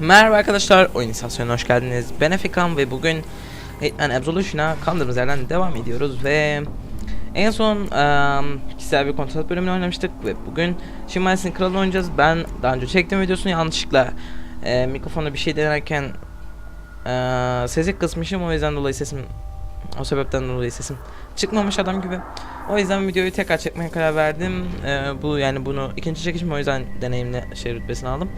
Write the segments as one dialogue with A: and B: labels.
A: Merhaba arkadaşlar, oyun istasyonuna hoş geldiniz. Ben Efekan ve bugün Hitman Absolution'a kaldığımız yerden devam ediyoruz ve en son um, kişisel bir kontrol bölümünü oynamıştık ve bugün Şimalsin Kralı'nı oynayacağız. Ben daha önce çektiğim videosunu yanlışlıkla e, mikrofonda bir şey denerken e, sesi kısmışım o yüzden dolayı sesim o sebepten dolayı sesim çıkmamış adam gibi. O yüzden videoyu tekrar çekmeye karar verdim. E, bu yani bunu ikinci çekişim o yüzden deneyimli şey rütbesini aldım.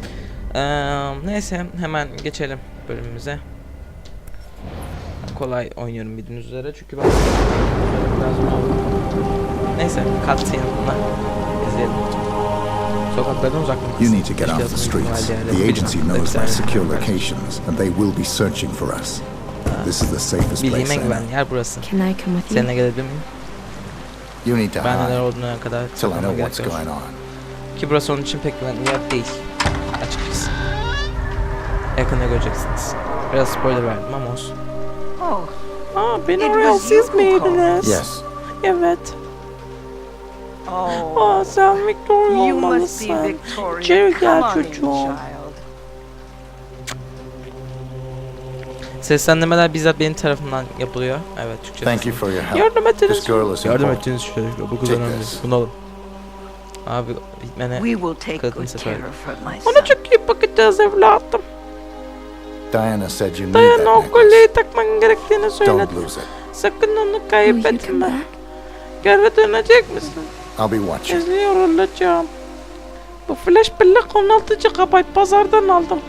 A: Ee, neyse hemen geçelim bölümümüze. Kolay oynuyorum bildiğiniz üzere çünkü ben biraz Neyse cutscene bunlar. İzleyelim. Sokaklardan uzak
B: You need to get off the streets. The agency knows my secure locations, and they will be searching for us. This is the safest
A: Bildiğim
B: place
A: en
B: I
A: güvenli
B: know.
A: yer burası.
C: Can I come with you?
A: Seninle gelebilir miyim?
B: You need to
A: Ben neler
B: hide
A: olduğuna kadar
B: till I know what's going on.
A: Ki burası onun için pek güvenli yer değil. Yakında göreceksiniz. Biraz spoiler verdim ama olsun.
D: Oh,
A: Aa beni oraya siz miydiniz?
B: Yes,
A: Evet.
D: oh.
A: Aa sen Victoria
D: You
A: olmalısın.
D: Victoria.
A: İçeri gel çocuğum. Seslendirmeler bizzat benim tarafımdan yapılıyor. Evet Türkçe.
B: thank you for your help.
A: Yardım ettiniz. Yardım
B: important.
A: ettiğiniz şey. Bu kız önemli. Bunu alın. Abi
D: take
A: Kadın
D: my
A: Ona çok iyi bakacağız evladım.
B: Diana said you that
A: o
B: necklace.
A: kolyeyi takman gerektiğini söyledi.
B: Don't lose it.
A: Sakın onu kaybetme. Geri dönecek misin?
B: I'll be watching.
A: İzliyor olacağım. Bu flash bellek 16 GB pazardan aldım.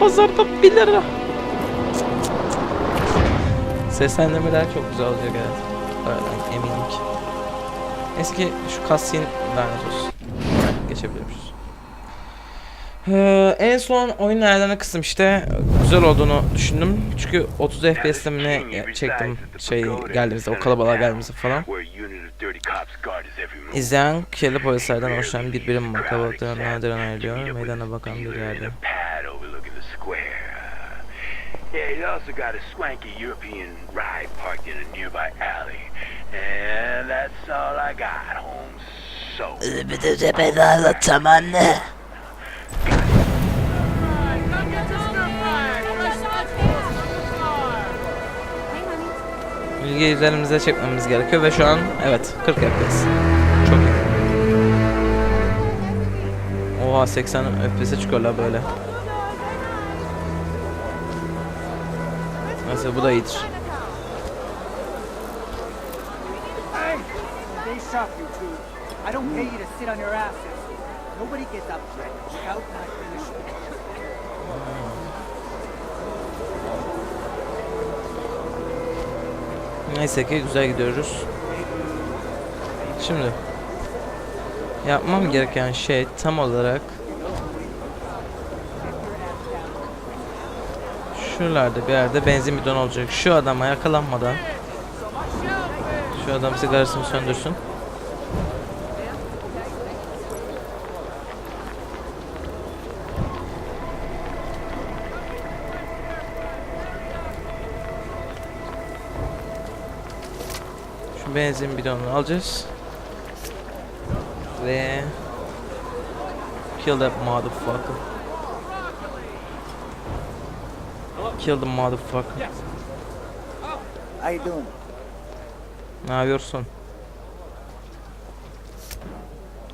A: Pazarda 1 lira. Seslendirmeler çok güzel olacak evet. Öyle eminim ki. Eski şu cutscene lanet olsun. Geçebiliyormuşuz. Ee, en son oyun ayarlarına kısım işte güzel olduğunu düşündüm. Çünkü 30 FPS'te mi çektim şey geldiğimizde o kalabalığa geldiğimizde falan. İzleyen kirli polislerden oluşan bir birim var. Kalabalıktan nadiren ayrılıyor. Meydana bakan bir yerde.
E: Yeah, he's also got a swanky European ride parked in a nearby alley. And that's all I got, Holmes. So.
A: Bir de. Bilgi üzerimize çekmemiz gerekiyor ve şu an evet 40 FPS. Çok iyi. Oha 80 FPS'e çıkıyorlar böyle. Mesela bu da iyidir.
F: I don't pay you to sit on your asses. Nobody gets up here. Look out
A: Neyse ki güzel gidiyoruz. Şimdi yapmam gereken şey tam olarak şuralarda bir yerde benzin bidonu olacak. Şu adama yakalanmadan şu adam sigarasını söndürsün. Benzin bidonunu alacağız. Ve kill that motherfucker. Kill the motherfucker.
F: How you doing?
A: Ne yapıyorsun?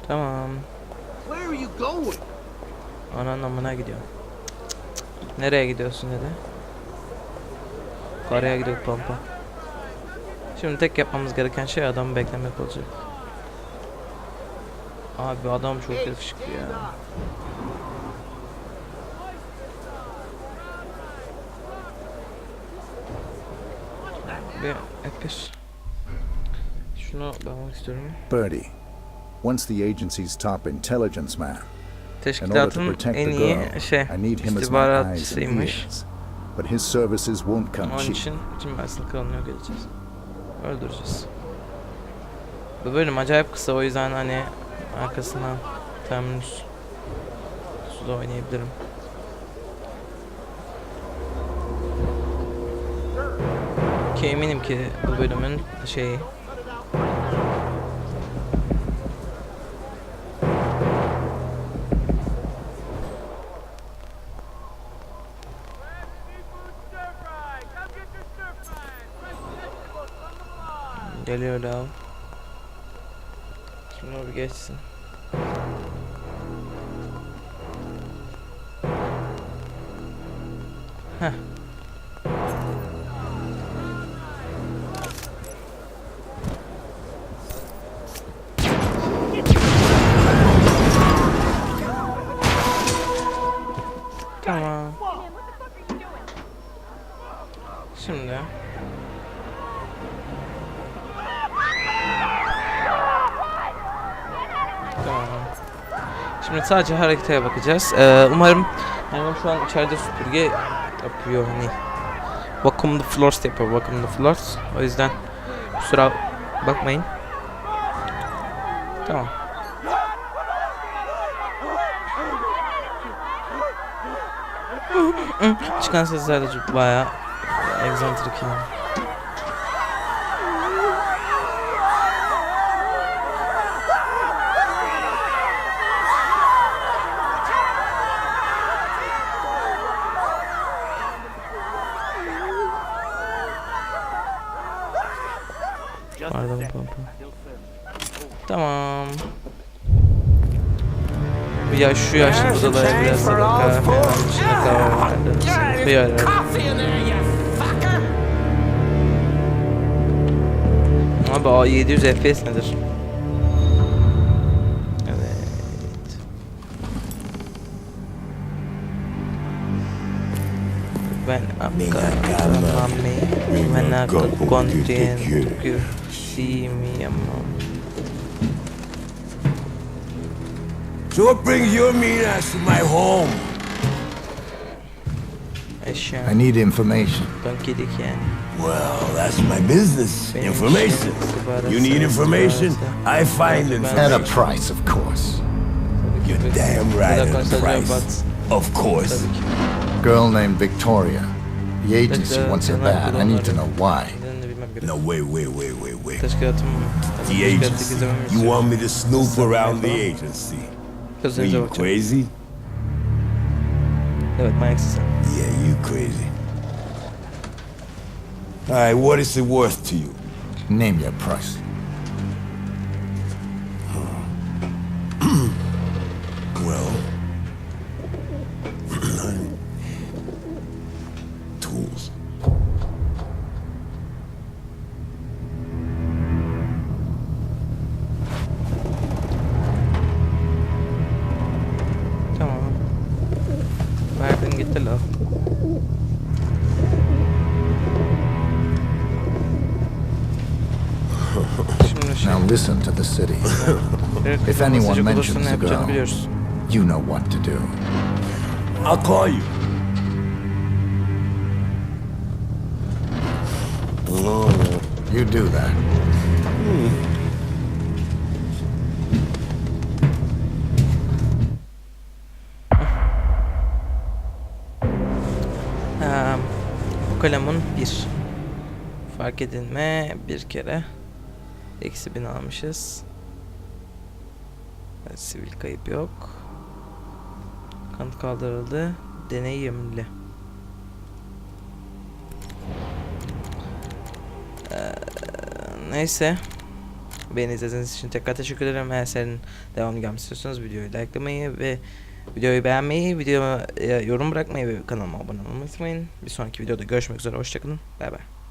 A: Tamam.
F: Where are you going?
A: Ananın amına gidiyor. Nereye gidiyorsun dedi. Karaya gidiyor pampa. Şimdi tek yapmamız gereken şey adamı beklemek olacak. Abi adam çok yakışıklı ya. Bir F5. Şunu bakmak istiyorum.
B: Birdie, once the agency's top intelligence man. In order to
A: Teşkilatın
B: protect
A: en
B: the
A: iyi
B: girl,
A: şey
B: I need him as my eyes and
A: istihbaratçısıymış.
B: But his services won't come
A: Onun
B: cheap.
A: için tüm Mersin kralını yok edeceğiz. Öldüreceğiz. Bu bölüm acayip kısa o yüzden hani arkasından Terminus suda oynayabilirim. Ki eminim ki bu bölümün şeyi Geliyor lav. Şimdi o bir geçsin. Heh. Şimdi sadece harekete bakacağız. Ee, umarım yani şu an içeride süpürge yapıyor hani. The floors yapıyor. The floors. O yüzden kusura bakmayın. Tamam. Çıkan sesler de bayağı egzantrik yani. Tamam. Ya şu yaşımızda da biraz da kahve falan içinde kahve vardı. Bir ara. Abi o 700 FPS nedir? when I've a mommy, when I got content, you see me a
C: mom. So bring your minas to my home.
B: I need information.
C: Well, that's my business. Information. You need information, I find information.
B: At a price, of course.
C: You're damn right, at a price. Of course
A: tabii ki.
B: Girl named Victoria. The agency wants her bad. I need to know why.
A: Nedenini bilmem gerekiyor.
C: No, wait, wait, wait, wait, wait.
A: Teşkilatım.
C: The
A: teşkilatı
C: agency.
A: gizlememi
C: You want me to snoop around the agency? Are you crazy? Yeah, you crazy. All right, what is it worth to you?
B: Name your price.
A: Verdin gitti la. Şimdi şey.
B: Now listen to the city. If anyone mentions the girl, you know what to do.
C: I'll call you.
B: You do that.
A: Ee, kalemun bir. Fark edilme bir kere. Eksi bin almışız. Evet, sivil kayıp yok. Kanıt kaldırıldı. Deneyimli. Ee, neyse. Beni izlediğiniz için tekrar teşekkür ederim. Eğer serinin devamını gelmek istiyorsanız videoyu likelamayı ve videoyu beğenmeyi, videoma yorum bırakmayı ve kanalıma abone olmayı unutmayın. Bir sonraki videoda görüşmek üzere. Hoşçakalın. Bay bay.